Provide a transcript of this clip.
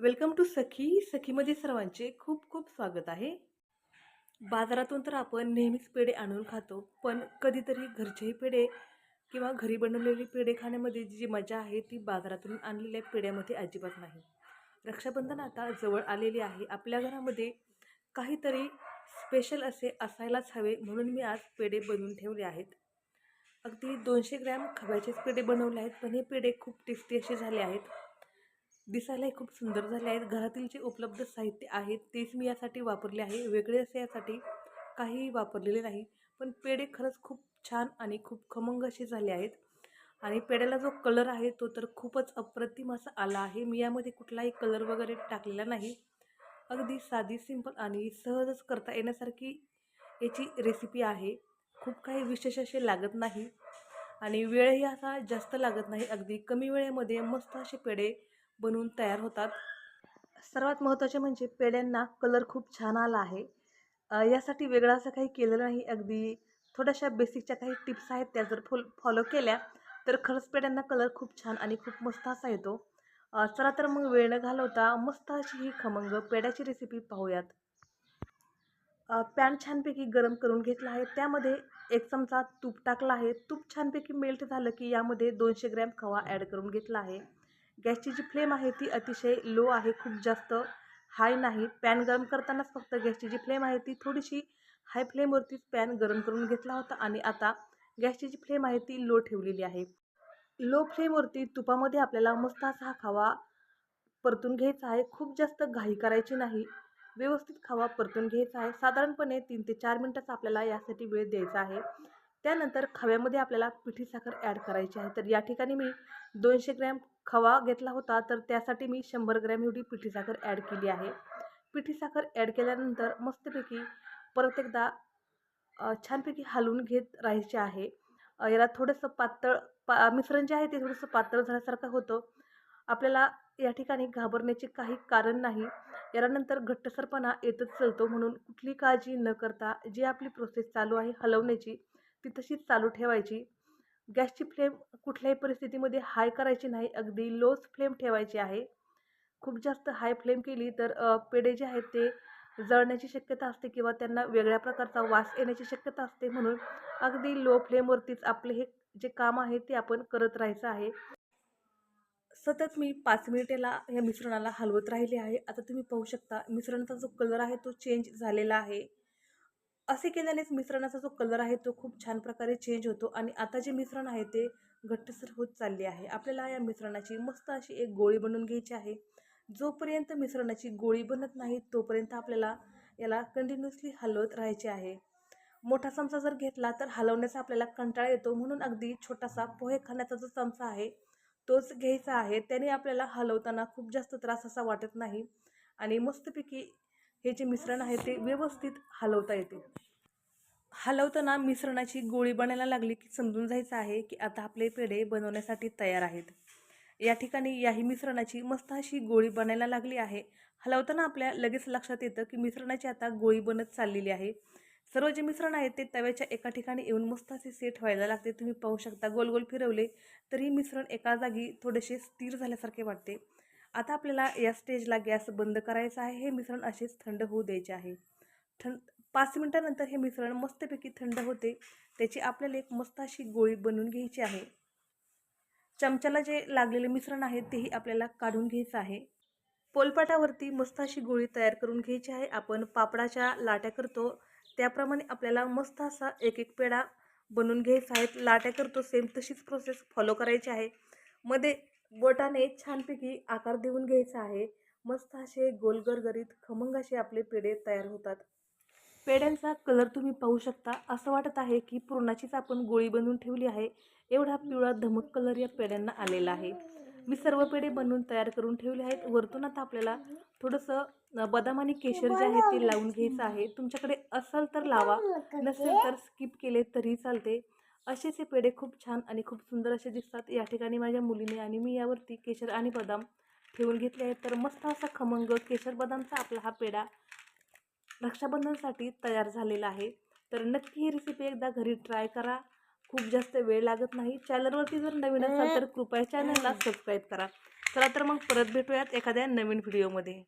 Welcome to सखी. सखीमध्ये सर्वांचे खूप खूप स्वागत आहे. बाजारातून तर आपण नेहमीच पेढे आणून खातो पण कधीतरी घरचेही पेढे किंवा घरी बनवलेले पेढे खाण्यामध्ये जी मजा आहे ती बाजारातून आणलेल्या पेढ्यामध्ये अजिबात नाही. रक्षाबंधन आता जवळ आलेली आहे. आपल्या घरामध्ये काहीतरी स्पेशल असे असायलाच हवे म्हणून मी आज पेढे बनवून ठेवले आहेत. अगदी दोनशे ग्रॅम खव्याचेच पेढे बनवले आहेत पण हे पेढे खूप टेस्टी असे झाले आहेत. दिसायलाही खूप सुंदर झाले आहेत. घरातील जे उपलब्ध साहित्य आहे तेच मी यासाठी वापरले आहे. वेगळे असे यासाठी काहीही वापरलेले नाही पण पेढे खरंच खूप छान आणि खूप खमंग असे झाले आहेत. आणि पेढ्याला जो कलर आहे तो तर खूपच अप्रतिम असा आला आहे. मी यामध्ये कुठलाही कलर वगैरे टाकलेला नाही. अगदी साधी सिंपल आणि सहजच करता येण्यासारखी याची रेसिपी आहे. खूप काही विशेष असे लागत नाही. आणि वेळही असा जास्त लागत नाही. अगदी कमी वेळेमध्ये मस्त असे पेढे बनवून तयार होतात. सर्वात महत्त्वाचे म्हणजे पेड्यांना कलर खूप छान आला आहे. यासाठी वेगळं असं काही केलं नाही. अगदी थोड्याशा बेसिकच्या काही टिप्स आहेत त्या जर फॉल फॉलो केल्या तर खरंच पेड्यांना कलर खूप छान आणि खूप मस्त असा येतो. चला तर मग वेळ न घालवता मस्त अशी ही खमंग पेढ्याची रेसिपी पाहूयात. पॅन छानपैकी गरम करून घेतला आहे. त्यामध्ये एक चमचा तूप टाकला आहे. तूप छानपैकी मेल्ट झालं की यामध्ये दोनशे ग्रॅम खवा ॲड करून घेतला आहे. गॅसची जी फ्लेम आहे ती अतिशय लो आहे खूप जास्त हाय नाही. पॅन गरम करतानाच फक्त गॅसची जी फ्लेम आहे ती थोडीशी हाय फ्लेमवरतीच पॅन गरम करून घेतला होता आणि आता गॅसची जी फ्लेम आहे ती लो ठेवलेली आहे. लो फ्लेमवरती तुपामध्ये आपल्याला मस्त असा हा खावा परतून घ्यायचा आहे. खूप जास्त घाई करायची नाही. व्यवस्थित खावा परतून घ्यायचा आहे. साधारणपणे तीन ते चार मिनटाचा आपल्याला यासाठी वेळ द्यायचा आहे. त्यानंतर खव्यामध्ये आपल्याला पिठी साखर ॲड करायची आहे. तर या ठिकाणी मी दोनशे ग्रॅम खवा घेतला होता. तर त्यासाठी मी शंभर ग्रॅम एवढी पिठी साखर ॲड केली आहे. पिठी साखर ॲड केल्यानंतर मस्तपैकी परत एकदा छानपैकी हलवून घेत राहायचे आहे. याला थोडंसं पातळ पा मिश्रण जे आहे ते थोडंसं पातळ झाल्यासारखं होतं. आपल्याला या ठिकाणी घाबरण्याचे काही कारण नाही. यानंतर घट्टसरपणा येतच चलतो म्हणून कुठली काळजी न करता जी आपली प्रोसेस चालू आहे हलवण्याची ती तशीच चालू ठेवायची. गॅसची फ्लेम कुठल्याही परिस्थितीमध्ये हाय करायची नाही अगदी लोच फ्लेम ठेवायची आहे. खूप जास्त हाय फ्लेम केली तर पेढे जे आहेत ते जळण्याची शक्यता असते किंवा त्यांना वेगळ्या प्रकारचा वास येण्याची शक्यता असते म्हणून अगदी लो फ्लेमवरतीच आपले हे जे काम आहे ते आपण करत राहायचं आहे. सतत मी पाच मिनिटेला या मिश्रणाला हलवत राहिले आहे. आता तुम्ही पाहू शकता मिश्रणाचा जो कलर आहे तो चेंज झालेला आहे. असे केल्यानेच मिश्रणाचा जो कलर आहे तो खूप छान प्रकारे चेंज होतो आणि आता जे मिश्रण आहे ते घट्टसर होत चालले आहे. आपल्याला या मिश्रणाची मस्त अशी एक गोळी बनवून घ्यायची आहे. जोपर्यंत मिश्रणाची गोळी बनत नाही तोपर्यंत आपल्याला याला कंटिन्युअसली हलवत राहायचे आहे. मोठा चमचा जर घेतला तर हलवण्याचा आपल्याला कंटाळा येतो. म्हणून अगदी छोटासा पोहे खाण्याचा जो चमचा आहे तोच घ्यायचा आहे. त्याने आपल्याला हलवताना खूप जास्त त्रास असा वाटत नाही. आणि मस्तपैकी हे जे मिश्रण आहे ते व्यवस्थित हलवता येते. हलवताना मिश्रणाची गोळी बनायला लागली की समजून जायचं आहे की आता आपले पेढे बनवण्यासाठी तयार आहेत. या ठिकाणी याही मिश्रणाची मस्त अशी गोळी बनायला लागली आहे. हलवताना आपल्या लगेच लक्षात येतं की मिश्रणाची आता गोळी बनत चाललेली आहे. सर्व जे मिश्रण आहे ते तव्याच्या एका ठिकाणी येऊन मस्त असे सेट व्हायला लागते. तुम्ही पाहू शकता गोल गोल फिरवले तरी मिश्रण एका जागी थोडेसे स्थिर झाल्यासारखे वाटते. आता आपल्याला या स्टेजला गॅस बंद करायचा आहे. हे मिश्रण असेच थंड होऊ द्यायचे आहे. थंड पाच मिनटानंतर हे मिश्रण मस्तपैकी थंड होते. त्याची आपल्याला एक मस्त अशी गोळी बनवून घ्यायची आहे. चमच्याला जे लागलेले मिश्रण आहे तेही आपल्याला काढून घ्यायचं आहे. पोलपाटावरती मस्त अशी गोळी तयार करून घ्यायची आहे. आपण पापडाच्या लाट्या करतो. त्याप्रमाणे आपल्याला मस्त असा एक एक पेढा बनवून घ्यायचा आहे. लाट्या करतो सेम तशीच प्रोसेस फॉलो करायची आहे. मध्ये बोटाने छानपैकी आकार देऊन घ्यायचा आहे. मस्त असे गोलगरगरीत खमंग असे आपले पेढे तयार होतात. पेढ्यांचा कलर तुम्ही पाहू शकता. असं वाटत आहे की पुरणाचीच आपण गोळी बनवून ठेवली आहे. एवढा पिवळा धमक कलर या पेढ्यांना आलेला आहे. मी सर्व पेढे बनवून तयार करून ठेवले आहेत. वरतून आता आपल्याला थोडंसं बदाम आणि केशर जे आहे ते लावून घ्यायचं आहे. तुमच्याकडे असेल तर लावा. नसेल तर स्किप केले तरी चालते. असेच हे पेढे खूप छान आणि खूप सुंदर असे दिसतात. या ठिकाणी माझ्या मुलीने आणि मी यावरती केशर आणि बदाम ठेवून घेतले आहेत. तर मस्त असा खमंग केशर बदामचा आपला हा पेढा रक्षाबंधनसाठी तयार झालेला आहे. तर नक्की ही रेसिपी एकदा घरी ट्राय करा. खूप जास्त वेळ लागत नाही. चॅनलवरती जर नवीन असाल तर कृपया चॅनलला सबस्क्राईब करा. चला तर मग परत भेटूयात एखाद्या नवीन व्हिडिओमध्ये